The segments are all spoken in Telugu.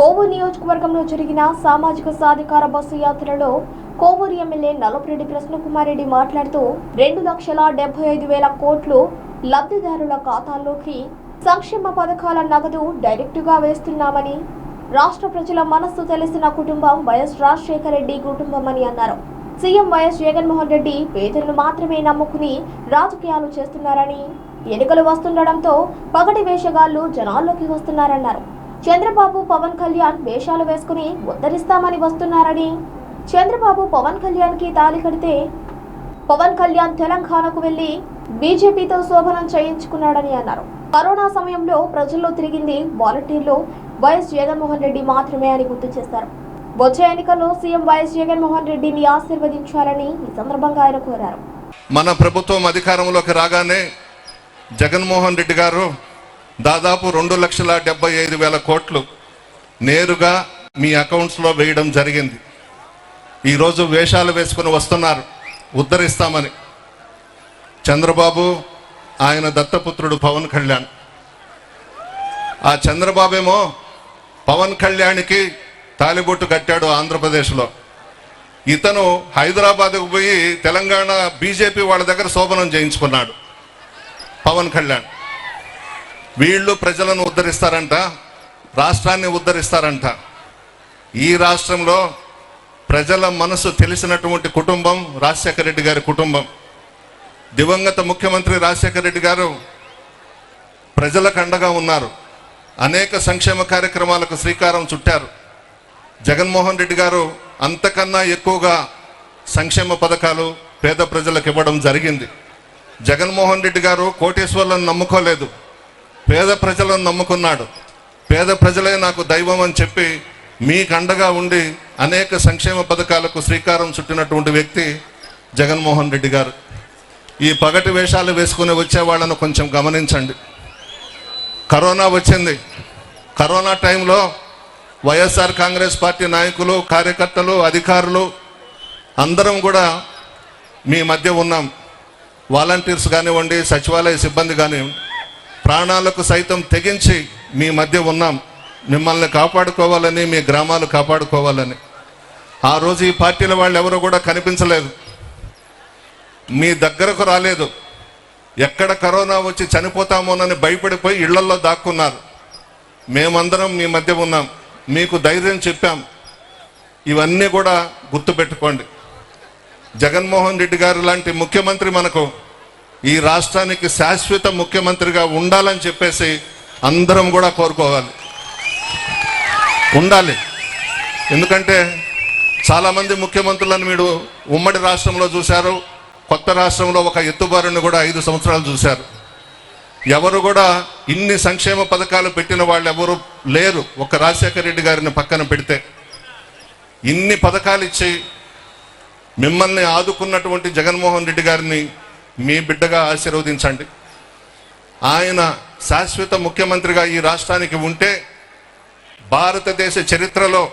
కోవూరు నియోజకవర్గంలో జరిగిన సామాజిక సాధికార బస్సు యాత్రలో కోవూరు ఎమ్మెల్యే నలపరెడ్డి ప్రసన్నకుమార్ రెడ్డి మాట్లాడుతూ రెండు లక్షల డెబ్బై ఐదు వేల కోట్లు లబ్ధిదారుల ఖాతాల్లోకి సంక్షేమ పథకాల నగదు డైరెక్టుగా వేస్తున్నామని రాష్ట్ర ప్రజల మనస్సు తెలిసిన కుటుంబం వైఎస్ రాజశేఖర రెడ్డి కుటుంబం అని అన్నారు. సీఎం వైఎస్ జగన్మోహన్ రెడ్డి పేదలను మాత్రమే నమ్ముకుని రాజకీయాలు చేస్తున్నారని ఎన్నికలు వస్తుండడంతో పగటి వేషగాళ్ళు జనాల్లోకి వస్తున్నారన్నారు. చంద్రబాబు పవన్ కళ్యాణ్ వేషాలు వేసుకుని ఉద్ధరిస్తామని వస్తున్నారని. చంద్రబాబు పవన్ కళ్యాణ్కి తాలి కడితే పవన్ కళ్యాణ్ తెలంగాణకు వెళ్ళి బీజేపీతో శోభనం చేయించుకున్నాడని అన్నారు. కరోనా సమయంలో ప్రజల్లో తిరిగింది వాలంటీర్లు వైఎస్ జగన్మోహన్ రెడ్డి మాత్రమే అని గుర్తు చేశారు. వచ్చే ఎన్నికల్లో సీఎం వైఎస్ జగన్మోహన్ రెడ్డిని ఆశీర్వదించాలని ఈ సందర్భంగా ఆయన కోరారు. మన ప్రభుత్వం అధికారంలోకి రాగానే జగన్మోహన్ రెడ్డి గారు దాదాపు రెండు లక్షల డెబ్బై ఐదు వేల కోట్లు నేరుగా మీ అకౌంట్స్లో వేయడం జరిగింది. ఈరోజు వేషాలు వేసుకుని వస్తున్నారు. ఉద్ధరిస్తామని. చంద్రబాబు ఆయన దత్తపుత్రుడు పవన్ కళ్యాణ్. ఆ చంద్రబాబేమో పవన్ కళ్యాణ్కి తాలిబొట్టు కట్టాడు ఆంధ్రప్రదేశ్లో. ఇతను హైదరాబాద్కు పోయి తెలంగాణ బీజేపీ వాళ్ళ దగ్గర శోభనం చేయించుకున్నాడు పవన్ కళ్యాణ్. వీళ్ళు ప్రజలను ఉద్ధరిస్తారంట రాష్ట్రాన్ని ఉద్ధరిస్తారంట. ఈ రాష్ట్రంలో ప్రజల మనసు తెలిసినటువంటి కుటుంబం రాజశేఖర రెడ్డి గారి కుటుంబం. దివంగత ముఖ్యమంత్రి రాజశేఖర రెడ్డి గారు ప్రజలకు అండగా ఉన్నారు. అనేక సంక్షేమ కార్యక్రమాలకు శ్రీకారం చుట్టారు. జగన్మోహన్ రెడ్డి గారు అంతకన్నా ఎక్కువగా సంక్షేమ పథకాలు పేద ప్రజలకు ఇవ్వడం జరిగింది. జగన్మోహన్ రెడ్డి గారు కోటేశ్వర్లను నమ్ముకోలేదు. పేద ప్రజలను నమ్ముకున్నాడు. పేద ప్రజలే నాకు దైవం అని చెప్పి మీకు అండగా ఉండి అనేక సంక్షేమ పథకాలకు శ్రీకారం చుట్టినటువంటి వ్యక్తి జగన్మోహన్ రెడ్డి గారు. ఈ పగటి వేషాలు వేసుకుని వచ్చే వాళ్ళను కొంచెం గమనించండి. కరోనా వచ్చింది. కరోనా టైంలో వైఎస్ఆర్ కాంగ్రెస్ పార్టీ నాయకులు కార్యకర్తలు అధికారులు అందరం కూడా మీ మధ్య ఉన్నాం. వాలంటీర్స్ కానివ్వండి సచివాలయ సిబ్బంది కానివ్వండి ప్రాణాలకు సైతం తెగించి మీ మధ్య ఉన్నాం. మిమ్మల్ని కాపాడుకోవాలని మీ గ్రామాలు కాపాడుకోవాలని. ఆ రోజు ఈ పార్టీల వాళ్ళు ఎవరు కూడా కనిపించలేదు. మీ దగ్గరకు రాలేదు. ఎక్కడ కరోనా వచ్చి చనిపోతామోనని భయపడిపోయి ఇళ్ళల్లో దాక్కున్నారు. మేమందరం మీ మధ్య ఉన్నాం. మీకు ధైర్యం చెప్పాం. ఇవన్నీ కూడా గుర్తుపెట్టుకోండి. జగన్మోహన్ రెడ్డి గారు లాంటి ముఖ్యమంత్రి మనకు ఈ రాష్ట్రానికి శాశ్వత ముఖ్యమంత్రిగా ఉండాలని చెప్పేసి అందరం కూడా కోరుకోవాలి. ఉండాలి. ఎందుకంటే చాలామంది ముఖ్యమంత్రులను మీరు ఉమ్మడి రాష్ట్రంలో చూశారు కొత్త రాష్ట్రంలో ఒక ఎత్తుబారుని కూడా ఐదు సంవత్సరాలు చూశారు. ఎవరు కూడా ఇన్ని సంక్షేమ పథకాలు పెట్టిన వాళ్ళు ఎవరు లేరు ఒక రాజశేఖర రెడ్డి గారిని పక్కన పెడితే. ఇన్ని పథకాలు ఇచ్చి మిమ్మల్ని ఆదుకున్నటువంటి జగన్మోహన్ రెడ్డి గారిని మీ బిడ్డగా ఆశీర్వదించండి. ఆయన శాశ్వత ముఖ్యమంత్రిగా ఈ రాష్ట్రానికి ఉంటే భారతదేశ చరిత్రలో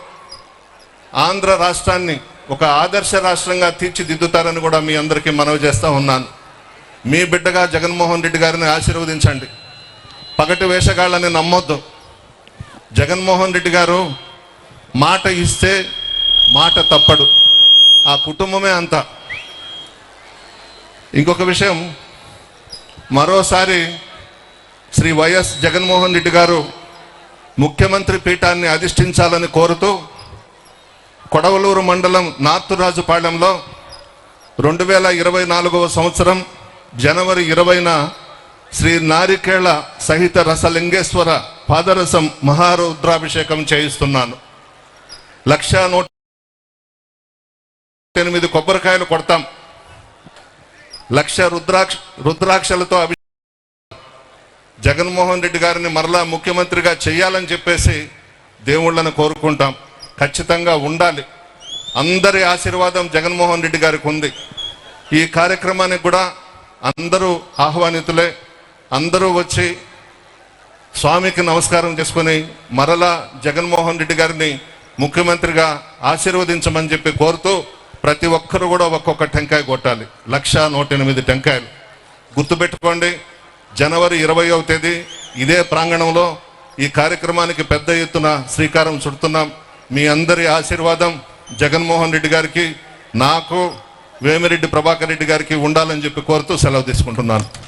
ఆంధ్ర రాష్ట్రాన్ని ఒక ఆదర్శ రాష్ట్రంగా తీర్చిదిద్దుతారని కూడా మీ అందరికీ మనవి చేస్తూ ఉన్నాను. మీ బిడ్డగా జగన్మోహన్ రెడ్డి గారిని ఆశీర్వదించండి. పగటి వేషగాళ్ళని నమ్మొద్దు. జగన్మోహన్ రెడ్డి గారు మాట ఇస్తే మాట తప్పడు. ఆ కుటుంబమే అంతా. ఇంకొక విషయం. మరోసారి శ్రీ వైఎస్ జగన్మోహన్ రెడ్డి గారు ముఖ్యమంత్రి పీఠాన్ని అధిష్ఠించాలని కోరుతూ కొడవలూరు మండలం నాత్తురాజుపాళెంలో రెండు వేల ఇరవై నాలుగవ సంవత్సరం జనవరి ఇరవైన శ్రీ నారికేళ సహిత రసలింగేశ్వర పాదరసం మహారుద్రాభిషేకం చేయిస్తున్నాను. లక్ష నూట ఎనిమిది కొబ్బరికాయలు కొడతాం. లక్ష రుద్రాక్ష రుద్రాక్షలతో అభి జగన్మోహన్ రెడ్డి గారిని మరలా ముఖ్యమంత్రిగా చేయాలని చెప్పేసి దేవుళ్ళను కోరుకుంటాం. ఖచ్చితంగా ఉండాలి. అందరి ఆశీర్వాదం జగన్మోహన్ రెడ్డి గారికి ఉంది. ఈ కార్యక్రమానికి కూడా అందరూ ఆహ్వానితులే. అందరూ వచ్చి స్వామికి నమస్కారం చేసుకుని మరలా జగన్మోహన్ రెడ్డి గారిని ముఖ్యమంత్రిగా ఆశీర్వదించమని చెప్పి కోరుతూ ప్రతి ఒక్కరు కూడా ఒక లక్ష నూట ఎనిమిది టెంకాయలు. గుర్తుపెట్టుకోండి జనవరి ఇరవయవ తేదీ ఇదే ప్రాంగణంలో ఈ కార్యక్రమానికి పెద్ద ఎత్తున శ్రీకారం చుడుతున్నాం. మీ అందరి ఆశీర్వాదం జగన్మోహన్ రెడ్డి గారికి నాకు వేమిరెడ్డి ప్రభాకర్ రెడ్డి గారికి ఉండాలని చెప్పి కోరుతూ సెలవు తీసుకుంటున్నాను.